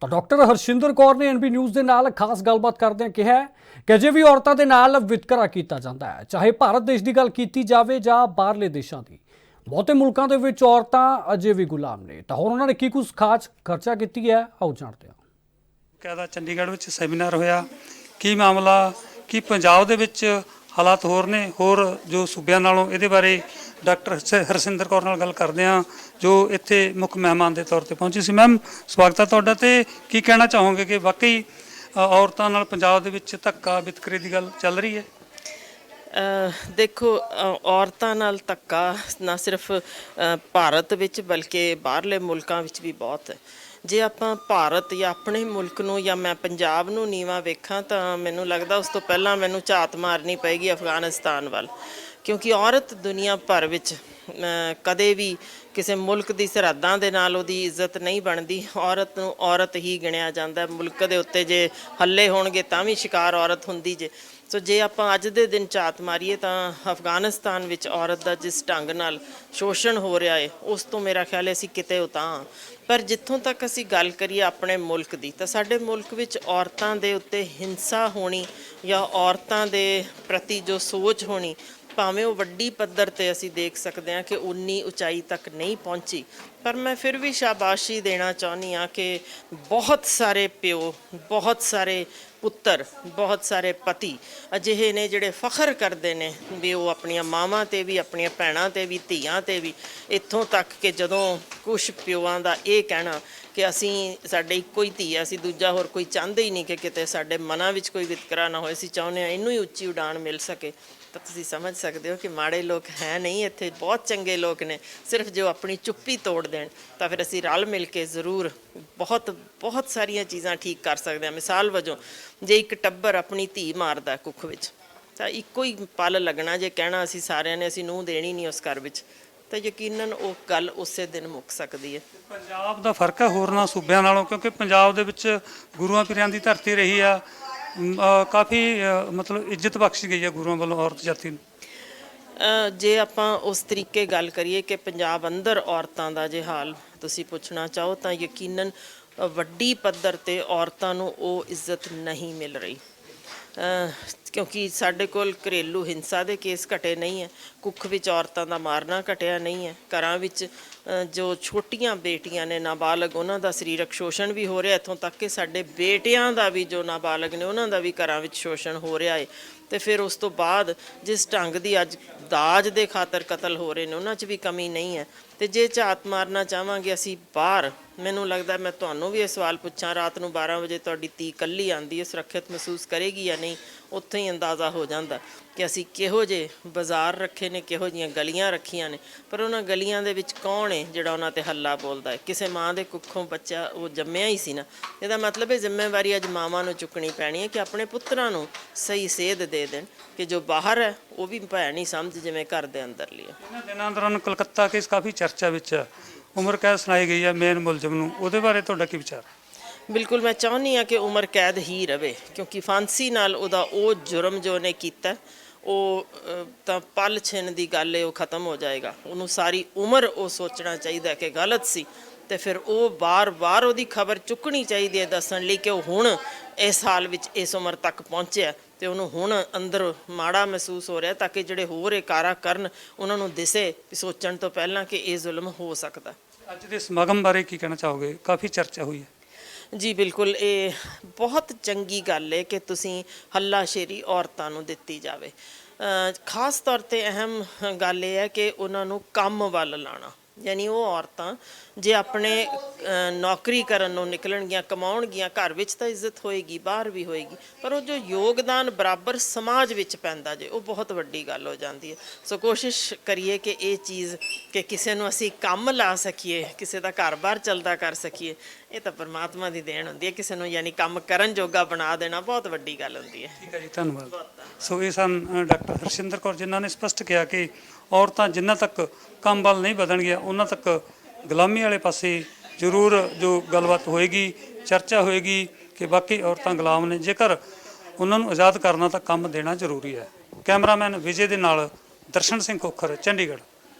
ਤਾਂ ਡਾਕਟਰ ਹਰਸ਼ਿੰਦਰ ਕੌਰ ਨੇ ਐਨਬੀ ਨਿਊਜ਼ ਦੇ ਨਾਲ ਖਾਸ ਗੱਲਬਾਤ ਕਰਦਿਆਂ ਕਿਹਾ ਕਿ ਅਜੇ ਵੀ ਔਰਤਾਂ ਦੇ ਨਾਲ ਵਿਤਕਰਾ ਕੀਤਾ ਜਾਂਦਾ ਹੈ, ਚਾਹੇ ਭਾਰਤ ਦੇਸ਼ ਦੀ ਗੱਲ ਕੀਤੀ ਜਾਵੇ ਜਾਂ ਬਾਹਰਲੇ ਦੇਸ਼ਾਂ ਦੀ, ਬਹੁਤੇ ਮੁਲਕਾਂ ਦੇ ਵਿੱਚ ਔਰਤਾਂ ਅਜੇ ਵੀ ਗੁਲਾਮ ਨੇ। ਤਾਂ ਹੁਣ ਉਹਨਾਂ ਨੇ ਕੀ ਕੁਝ ਖਾਸ ਖਰਚਾ ਕੀਤੀ ਹੈ, ਆਓ ਜਾਣਦੇ ਹਾਂ। ਕਾਇਦਾ ਚੰਡੀਗੜ੍ਹ ਵਿੱਚ ਸੈਮੀਨਾਰ ਹੋਇਆ। ਕੀ ਮਾਮਲਾ, ਕੀ ਪੰਜਾਬ ਦੇ ਵਿੱਚ ਹਾਲਾਤ ਹੋਰ ਨੇ। ਹੋਰ ਜੋ ਸੂਬਿਆਂ ਨਾਲੋਂ ਇਹਦੇ ਬਾਰੇ ਡਾਕਟਰ ਹਰਸਿੰਦਰ ਕੌਰ ਨਾਲ ਗੱਲ ਕਰਦੇ ਹਾਂ, ਜੋ ਇੱਥੇ ਮੁੱਖ ਮਹਿਮਾਨ ਦੇ ਤੌਰ ਤੇ ਪਹੁੰਚੇ ਸੀ। ਮੈਮ, ਸਵਾਗਤ ਹੈ ਤੁਹਾਡਾ ਤੇ ਕੀ ਕਹਿਣਾ ਚਾਹੋਗੇ ਕਿ ਵਾਕਈ ਔਰਤਾਂ ਨਾਲ ਪੰਜਾਬ ਦੇ ਵਿੱਚ ਧੱਕਾ ਵਿਤਕਰੇ ਦੀ ਗੱਲ ਚੱਲ ਰਹੀ ਹੈ? ਦੇਖੋ ਔਰਤਾਂ ਨਾਲ ਧੱਕਾ ਨਾ ਸਿਰਫ ਭਾਰਤ ਵਿੱਚ ਬਲਕਿ ਬਾਹਰਲੇ ਮੁਲਕਾਂ ਵਿੱਚ ਵੀ ਬਹੁਤ ਹੈ। ਜੇ ਆਪਾਂ ਭਾਰਤ ਜਾਂ ਆਪਣੇ ਮੁਲਕ ਨੂੰ ਜਾਂ ਮੈਂ ਪੰਜਾਬ ਨੂੰ ਨੀਵਾ ਵੇਖਾਂ ਤਾਂ ਮੈਨੂੰ ਲੱਗਦਾ ਉਸ ਤੋਂ ਪਹਿਲਾਂ ਮੈਨੂੰ ਝਾਤ ਮਾਰਨੀ ਪਏਗੀ ਅਫਗਾਨਿਸਤਾਨ ਵੱਲ। ਕਿਉਂਕਿ ਔਰਤ ਦੁਨੀਆ ਭਰ ਵਿੱਚ ਕਦੇ ਵੀ ਕਿਸੇ ਮੁਲਕ ਦੀ ਸਰਹੱਦਾਂ ਦੇ ਨਾਲ ਉਹਦੀ ਇੱਜ਼ਤ ਨਹੀਂ ਬਣਦੀ। ਔਰਤ ਨੂੰ ਔਰਤ ਹੀ ਗਿਣਿਆ ਜਾਂਦਾ। ਮੁਲਕ ਦੇ ਉੱਤੇ ਜੇ ਹੱਲੇ ਹੋਣਗੇ ਤਾਂ ਵੀ ਸ਼ਿਕਾਰ ਔਰਤ ਹੁੰਦੀ ਜੇ। ਸੋ ਜੇ ਆਪਾਂ ਅੱਜ ਦੇ ਦਿਨ ਝਾਤ ਮਾਰੀਏ ਤਾਂ ਅਫਗਾਨਿਸਤਾਨ ਵਿੱਚ ਔਰਤ ਦਾ ਜਿਸ ਢੰਗ ਨਾਲ ਸ਼ੋਸ਼ਣ ਹੋ ਰਿਹਾ ਹੈ ਉਸ ਤੋਂ ਮੇਰਾ ਖਿਆਲ ਹੈ ਅਸੀਂ ਕਿਤੇ ਉਤਾਂ ਪਰ ਜਿੱਥੋਂ ਤੱਕ ਅਸੀਂ ਗੱਲ ਕਰੀਏ ਆਪਣੇ ਮੁਲਕ ਦੀ, ਤਾਂ ਸਾਡੇ ਮੁਲਕ ਵਿੱਚ ਔਰਤਾਂ ਦੇ ਉੱਤੇ ਹਿੰਸਾ ਹੋਣੀ ਜਾਂ ਔਰਤਾਂ ਦੇ ਪ੍ਰਤੀ ਜੋ ਸੋਚ ਹੋਣੀ, ਭਾਵੇਂ ਉਹ ਵੱਡੀ ਪੱਧਰ ਤੇ ਅਸੀਂ ਦੇਖ ਸਕਦੇ ਹਾਂ ਕਿ ਉਨੀ ਉਚਾਈ ਤੱਕ ਨਹੀਂ ਪਹੁੰਚੀ। ਪਰ ਮੈਂ ਫਿਰ ਵੀ ਸ਼ਾਬਾਸ਼ੀ ਦੇਣਾ ਚਾਹੁੰਦੀ ਹਾਂ ਕਿ ਬਹੁਤ ਸਾਰੇ ਪਿਓ, ਬਹੁਤ ਸਾਰੇ ਪੁੱਤਰ, ਬਹੁਤ ਸਾਰੇ ਪਤੀ ਅਜਿਹੇ ਨੇ ਜਿਹੜੇ ਫਖਰ ਕਰਦੇ ਨੇ ਵੀ ਉਹ ਆਪਣੀਆਂ ਮਾਵਾਂ ਤੇ ਵੀ, ਆਪਣੀਆਂ ਭੈਣਾਂ ਤੇ ਵੀ, ਧੀਆਂ ਤੇ ਵੀ, ਇੱਥੋਂ ਤੱਕ ਕਿ ਜਦੋਂ ਕੁਝ ਪਿਓਆਂ ਦਾ ਇਹ ਕਹਿਣਾ ਕਿ ਅਸੀਂ, ਸਾਡੇ ਇੱਕੋ ਹੀ ਧੀ ਆ, ਅਸੀਂ ਦੂਜਾ ਹੋਰ ਕੋਈ ਚਾਹੁੰਦੇ ਹੀ ਨਹੀਂ ਕਿ ਕਿਤੇ ਸਾਡੇ ਮਨਾਂ ਵਿੱਚ ਕੋਈ ਵਿਤਕਰਾ ਨਾ ਹੋਏ। ਅਸੀਂ ਚਾਹੁੰਦੇ ਹਾਂ ਇਹਨੂੰ ਹੀ ਉੱਚੀ ਉਡਾਨ ਮਿਲ ਸਕੇ। ਤਾਂ ਤੁਸੀਂ ਸਮਝ ਸਕਦੇ ਹੋ ਕਿ ਮਾੜੇ ਲੋਕ ਹੈ ਨਹੀਂ, ਇੱਥੇ ਬਹੁਤ ਚੰਗੇ ਲੋਕ ਨੇ। ਸਿਰਫ ਜੋ ਆਪਣੀ ਚੁੱਪੀ ਤੋੜ ਦੇਣ, ਤਾਂ ਫਿਰ ਅਸੀਂ ਰਲ ਮਿਲ ਕੇ ਜ਼ਰੂਰ ਬਹੁਤ ਬਹੁਤ ਸਾਰੀਆਂ ਚੀਜ਼ਾਂ ਠੀਕ ਕਰ ਸਕਦੇ ਹਾਂ। ਮਿਸਾਲ ਵਜੋਂ, ਜੇ ਇੱਕ ਟੱਬਰ ਆਪਣੀ ਧੀ ਮਾਰਦਾ ਕੁੱਖ ਵਿੱਚ, ਤਾਂ ਇੱਕੋ ਹੀ ਪਲ ਲੱਗਣਾ ਜੇ ਕਹਿਣਾ ਅਸੀਂ ਸਾਰਿਆਂ ਨੇ ਅਸੀਂ ਨੂੰਹ ਦੇਣੀ ਨਹੀਂ ਉਸ ਘਰ ਵਿੱਚ। ਤਾਂ ਯਕੀਨਨ ਉਹ ਗੱਲ ਉਸੇ ਦਿਨ ਮੁੱਕ ਸਕਦੀ ਹੈ। ਪੰਜਾਬ ਦਾ ਫ਼ਰਕ ਹੈ ਹੋਰਨਾਂ ਸੂਬਿਆਂ ਨਾਲੋਂ ਕਿਉਂਕਿ ਪੰਜਾਬ ਦੇ ਵਿੱਚ ਗੁਰੂਆਂ ਪੀਰਾਂ ਦੀ ਧਰਤੀ ਰਹੀ ਆ। ਕਾਫੀ ਮਤਲਬ ਇੱਜ਼ਤ ਬਖਸ਼ੀ ਗਈ ਹੈ ਗੁਰੂਆਂ ਵੱਲੋਂ ਔਰਤ ਜਾਤੀ ਨੂੰ। ਜੇ ਆਪਾਂ ਉਸ ਤਰੀਕੇ ਗੱਲ ਕਰੀਏ ਕਿ ਪੰਜਾਬ ਅੰਦਰ ਔਰਤਾਂ ਦਾ ਜੇ ਹਾਲ ਤੁਸੀਂ ਪੁੱਛਣਾ ਚਾਹੋ ਤਾਂ ਯਕੀਨਨ ਵੱਡੀ ਪੱਧਰ ਤੇ ਔਰਤਾਂ ਨੂੰ ਉਹ ਇੱਜ਼ਤ ਨਹੀਂ ਮਿਲ ਰਹੀ। ਕਿਉਂਕਿ ਸਾਡੇ ਕੋਲ ਘਰੇਲੂ ਹਿੰਸਾ ਦੇ ਕੇਸ ਘਟੇ ਨਹੀਂ ਹੈ। ਕੁੱਖ ਵਿੱਚ ਔਰਤਾਂ ਦਾ ਮਾਰਨਾ ਘਟਿਆ ਨਹੀਂ ਹੈ। ਘਰਾਂ ਵਿੱਚ ਜੋ ਛੋਟੀਆਂ ਬੇਟੀਆਂ ਨੇ ਨਾਬਾਲਗ, ਉਹਨਾਂ ਦਾ ਸਰੀਰਕ ਸ਼ੋਸ਼ਣ ਵੀ ਹੋ ਰਿਹਾ। ਇੱਥੋਂ ਤੱਕ ਕਿ ਸਾਡੇ ਬੇਟਿਆਂ ਦਾ ਵੀ ਜੋ ਨਾਬਾਲਗ ਨੇ, ਉਹਨਾਂ ਦਾ ਵੀ ਘਰਾਂ ਵਿੱਚ ਸ਼ੋਸ਼ਣ ਹੋ ਰਿਹਾ ਹੈ ਤੇ ਫਿਰ ਉਸ ਤੋਂ ਬਾਅਦ ਜਿਸ ਢੰਗ ਦੀ ਅੱਜ ਦਾਜ ਦੇ ਖਾਤਰ ਕਤਲ ਹੋ ਰਹੇ ਨੇ, ਉਹਨਾਂ 'ਚ ਵੀ ਕਮੀ ਨਹੀਂ ਹੈ। ਤੇ ਜੇ ਝਾਤ ਮਾਰਨਾ ਚਾਹਾਂਗੇ, ਅਸੀਂ ਬਾਹਰ, ਮੈਨੂੰ ਲੱਗਦਾ ਮੈਂ ਤੁਹਾਨੂੰ ਵੀ ਇਹ ਸਵਾਲ ਪੁੱਛਾਂ, ਰਾਤ ਨੂੰ 12 ਵਜੇ ਤੁਹਾਡੀ ਧੀ ਕੱਲੀ ਆਂਦੀ ਹੈ, ਸੁਰੱਖਿਅਤ ਮਹਿਸੂਸ ਕਰੇਗੀ ਜਾਂ ਨਹੀਂ? ਉੱਥੇ ਹੀ ਅੰਦਾਜ਼ਾ ਹੋ ਜਾਂਦਾ ਕਿ ਅਸੀਂ ਕਿਹੋ ਜੇ ਬਾਜ਼ਾਰ ਰੱਖੇ ਨੇ, ਕਿਹੋ ਜੀਆਂ ਗਲੀਆਂ ਰੱਖੀਆਂ ਨੇ। ਪਰ ਉਹਨਾਂ ਗਲੀਆਂ ਦੇ ਵਿੱਚ ਕੌਣ ਹੈ ਜਿਹੜਾ ਉਹਨਾਂ ਤੇ ਹੱਲਾ ਬੋਲਦਾ ਹੈ ਕਿਸੇ ਮਾਂ ਦੇ ਕੁੱਖੋਂ ਬੱਚਾ ਉਹ ਜੰਮਿਆ ਹੀ ਸੀ ਨਾ। ਇਹਦਾ ਮਤਲਬ ਹੈ ਜ਼ਿੰਮੇਵਾਰੀ ਅੱਜ ਮਾਵਾਂ ਨੂੰ ਚੁੱਕਣੀ ਪੈਣੀ ਹੈ ਕਿ ਆਪਣੇ ਪੁੱਤਰਾਂ ਨੂੰ ਸਹੀ ਸੇਧ ਦੇ ਦੇਣ ਕਿ ਜੋ ਬਾਹਰ ਹੈ, ਉਹ ਵੀ ਭੈਣ ਹੀ ਸਮਝ ਜਿਵੇਂ ਘਰ ਦੇ ਅੰਦਰ ਲਈ ਇਹਨਾਂ ਦਿਨਾਂ ਦੌਰਾਨ ਕਲਕੱਤਾ ਕੇਸ ਕਾਫੀ ਚਰਚਾ ਵਿੱਚ ਹੈ ਉਮਰ ਕੈਦ ਸੁਣਾਈ ਗਈ ਹੈ ਮੇਨ ਮੁਲਜ਼ਮ ਨੂੰ। ਉਹਦੇ ਬਾਰੇ ਤੁਹਾਡਾ ਕੀ ਵਿਚਾਰ? ਬਿਲਕੁਲ ਮੈਂ ਚਾਹੁੰਦੀ ਆ ਕਿ ਉਮਰ ਕੈਦ ਹੀ ਰਵੇ, ਕਿਉਂਕਿ ਫਾਂਸੀ ਨਾਲ ਉਹਦਾ ਉਹ ਜੁਰਮ ਜੋ ਉਹਨੇ ਕੀਤਾ, ਉਹ ਤਾਂ ਪਲ ਛਿਨ ਦੀ ਗੱਲ ਹੈ ਉਹ ਖਤਮ ਹੋ ਜਾਏਗਾ। ਉਹਨੂੰ ਸਾਰੀ ਉਮਰ ਉਹ ਸੋਚਣਾ ਚਾਹੀਦਾ ਕਿ ਗਲਤ ਸੀ, ਤੇ ਫਿਰ ਉਹ ਬਾਰ-ਬਾਰ ਉਹਦੀ ਖਬਰ ਚੁੱਕਣੀ ਚਾਹੀਦੀ ਹੈ ਦੱਸਣ ਲਈ ਕਿ ਉਹ ਹੁਣ ਇਸ ਹਾਲ ਵਿੱਚ ਇਸ ਉਮਰ ਤੱਕ ਪਹੁੰਚਿਆ, ਤੇ ਉਹਨੂੰ ਹੁਣ ਅੰਦਰ ਮਾੜਾ ਮਹਿਸੂਸ ਹੋ ਰਿਹਾ ਤਾਂ ਕਿ ਜਿਹੜੇ ਹੋਰ ਇਹ ਕਾਰਾ ਕਰਨ, ਉਹਨਾਂ ਨੂੰ ਦਿਸੇ ਵੀ ਸੋਚਣ ਤੋਂ ਪਹਿਲਾਂ ਕਿ ਇਹ ਜ਼ੁਲਮ ਹੋ ਸਕਦਾ। ਅੱਜ ਦੇ ਸਮਾਗਮ ਬਾਰੇ ਕੀ ਕਹਿਣਾ ਚਾਹੋਗੇ? ਕਾਫੀ ਚਰਚਾ ਹੋਈ ਹੈ। ਜੀ ਬਿਲਕੁਲ, ਇਹ ਬਹੁਤ ਚੰਗੀ ਗੱਲ ਹੈ ਕਿ ਤੁਸੀਂ ਹੱਲਾਸ਼ੇਰੀ ਔਰਤਾਂ ਨੂੰ ਦਿੱਤੀ ਜਾਵੇ। ਖਾਸ ਤੌਰ ਤੇ ਅਹਿਮ ਗੱਲ ਇਹ ਹੈ ਕਿ ਉਹਨਾਂ ਨੂੰ ਕੰਮ ਵੱਲ ਲਾਣਾ ਯਾਨੀ ਉਹ ਔਰਤਾਂ ਜੇ ਆਪਣੇ ਨੌਕਰੀ ਕਰਨ ਨੂੰ ਨਿਕਲਣਗੀਆਂ, ਕਮਾਉਣਗੀਆਂ, ਘਰ ਵਿੱਚ ਤਾਂ ਇੱਜ਼ਤ ਹੋਏਗੀ, ਬਾਹਰ ਵੀ ਹੋਏਗੀ, ਪਰ ਉਹ ਜੋ ਯੋਗਦਾਨ ਬਰਾਬਰ ਸਮਾਜ ਵਿੱਚ ਪੈਂਦਾ ਜੇ, ਉਹ ਬਹੁਤ ਵੱਡੀ ਗੱਲ ਹੋ ਜਾਂਦੀ ਹੈ। ਸੋ ਕੋਸ਼ਿਸ਼ ਕਰੀਏ ਕਿ ਇਹ ਚੀਜ਼ ਕਿ ਕਿਸੇ ਨੂੰ ਅਸੀਂ ਕੰਮ ਲਾ ਸਕੀਏ, ਕਿਸੇ ਦਾ ਘਰ-ਬਾਰ ਚੱਲਦਾ ਕਰ ਸਕੀਏ, ਇਹ ਤਾਂ ਪਰਮਾਤਮਾ ਦੀ ਦੇਣ ਹੁੰਦੀ ਹੈ। ਕਿਸੇ ਨੂੰ ਯਾਨੀ ਕੰਮ ਕਰਨ ਜੋਗਾ ਬਣਾ ਦੇਣਾ ਬਹੁਤ ਵੱਡੀ ਗੱਲ ਹੁੰਦੀ ਹੈ। ਠੀਕ ਹੈ ਜੀ, ਧੰਨਵਾਦ। ਸੋ ਇਹ ਸਨ ਡਾਕਟਰ ਹਰਸ਼ਿੰਦਰ ਕੌਰ, ਜਿਨ੍ਹਾਂ ਨੇ ਸਪਸ਼ਟ ਕਿਹਾ ਕਿ ਔਰਤਾਂ ਜਿੰਨਾ ਤੱਕ ਕੰਮ ਵੱਲ ਨਹੀਂ ਵਧਣਗੀਆਂ ਉਹਨਾਂ ਤੱਕ ਗੁਲਾਮੀ ਵਾਲੇ ਪਾਸੇ ਜ਼ਰੂਰ ਜੋ ਗੱਲਬਾਤ ਹੋਏਗੀ, ਚਰਚਾ ਹੋਏਗੀ ਕਿ ਬਾਕੀ ਔਰਤਾਂ ਗੁਲਾਮ ਨੇ। ਜੇਕਰ ਉਹਨਾਂ ਨੂੰ ਆਜ਼ਾਦ ਕਰਨਾ ਤਾਂ ਕੰਮ ਦੇਣਾ ਜ਼ਰੂਰੀ ਹੈ। ਕੈਮਰਾਮੈਨ ਵਿਜੇ ਦੇ ਨਾਲ ਦਰਸ਼ਨ ਸਿੰਘ ਕੋਖਰ ਚੰਡੀਗੜ੍ਹ।